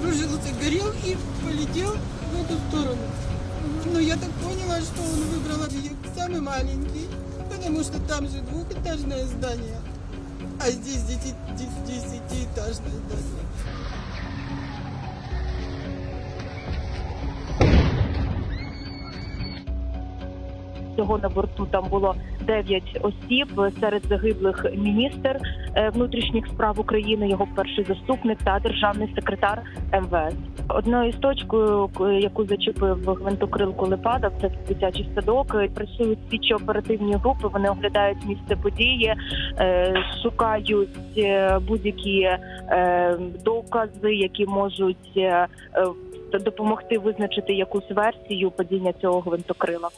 Кружился горелки, полетел в эту сторону. Но я так поняла, что он выбрал объект самый маленький, потому что там же двухэтажное здание. А здесь дети- дес- Всього на борту там було 9 осіб. Серед загиблих міністр е, внутрішніх справ України, його перший заступник та державний секретар МВС. Одною з точкою, яку зачепив гвинтокрил, падав, це дитячий садок. Працюють слідчі оперативні групи. Вони оглядають місце події, е, шукають е, будь-які докази, які можуть допомогти визначити якусь версію падіння цього гвинтокрила.